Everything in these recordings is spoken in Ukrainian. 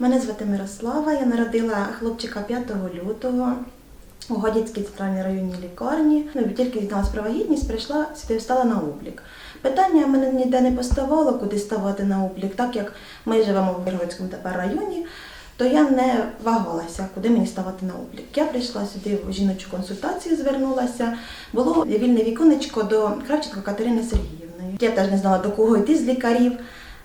Мирослава. Я народила хлопчика 5 лютого у Годяцькій центральній районній лікарні. Ну, тільки дізналась про вагітність, прийшла сюди, встала на облік. Питання мене ніде не поставало, куди ставати на облік, так як ми живемо в Миргородському тепер районі. То я не вагалася, куди мені ставати на облік. Я прийшла сюди в жіночу консультацію, звернулася. Було вільне віконечко до Кравченко Катерини Сергіївної. Я теж не знала до кого йти з лікарів.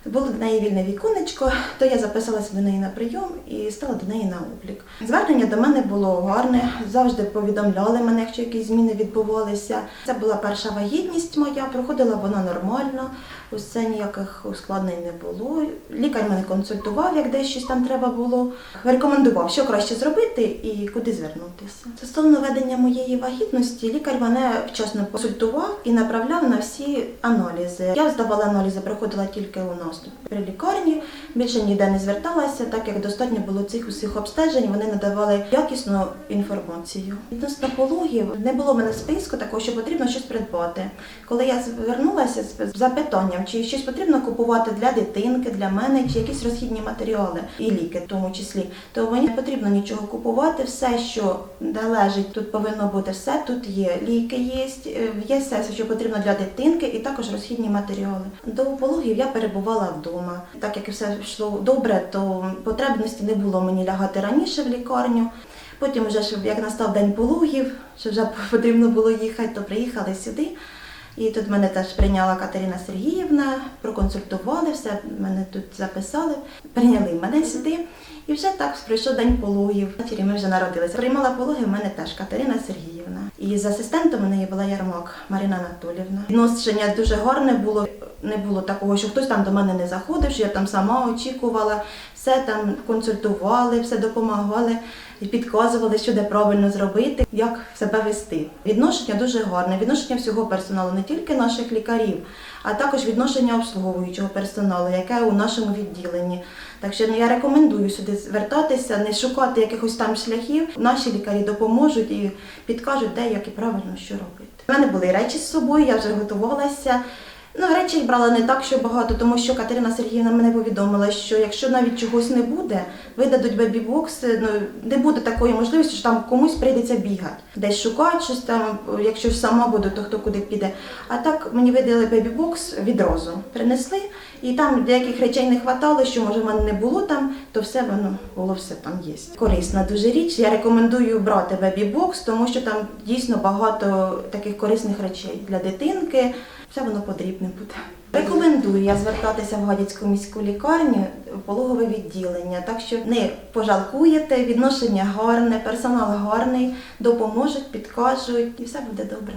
Було до неї вільне віконечко, то я записалася до неї на прийом і стала до неї на облік. Звернення до мене було гарне, завжди повідомляли мене, якщо якісь зміни відбувалися. Це була перша вагітність моя, проходила вона нормально, усе ніяких ускладнень не було. Лікар мене консультував, як десь там треба було. Рекомендував, що краще зробити і куди звернутися. Стосовно ведення моєї вагітності, лікар мене вчасно консультував і направляв на всі аналізи. Я здавала аналізи, проходила тільки у нас при лікарні. Більше ніде не зверталася, так як достатньо було цих усіх обстежень. Вони надавали якісну інформацію. Відносно пологів не було в мене списку такого, що потрібно щось придбати. Коли я звернулася з запитанням, чи щось потрібно купувати для дитинки, для мене, чи якісь розхідні матеріали і ліки, в тому числі, то мені не потрібно нічого купувати. Все, що належить, тут повинно бути все. Тут є ліки, є, є все, що потрібно для дитинки, і також розхідні матеріали. До пологів я перебувала вдома. Так як все йшло добре, то потребності не було мені лягати раніше в лікарню. Потім, вже як настав день пологів, що вже потрібно було їхати, то приїхали сюди. І тут мене теж прийняла Катерина Сергіївна, проконсультували, все мене тут записали, прийняли мене сюди. І вже так пройшов день пологів. Ввечері ми вже народилися. Приймала пологи в мене теж Катерина Сергіївна. І з асистентом у неї була Ярмак Марина Анатолівна. Відношення дуже гарне було. Не було такого, що хтось там до мене не заходив, що я там сама очікувала, все там консультували, все допомагали, підказували, що де правильно зробити, як себе вести. Відношення дуже гарне, відношення всього персоналу, не тільки наших лікарів, а також відношення обслуговуючого персоналу, яке у нашому відділенні. Так що ну, я рекомендую сюди звертатися, не шукати якихось там шляхів. Наші лікарі допоможуть і підкажуть, де як і правильно що робити. У мене були речі з собою, я вже готувалася. Ну, речі брала не так, що багато, тому що Катерина Сергіївна мене повідомила, що якщо навіть чогось не буде, видадуть бебі-бокс, ну не буде такої можливості, що там комусь прийдеться бігати, десь шукати щось там, якщо сама буду, то хто куди піде. А так мені видали бебі-бокс відразу. Принесли, і там деяких речей не хватало, що може в мене не було там, то все воно було все там є. Корисна дуже річ. Я рекомендую брати бебі-бокс, тому що там дійсно багато таких корисних речей для дитинки. Все воно потрібне буде. Рекомендую я звертатися в Гадяцьку міську лікарню, в пологове відділення, так що не пожалкуєте, відношення гарне, персонал гарний, допоможуть, підкажуть і все буде добре.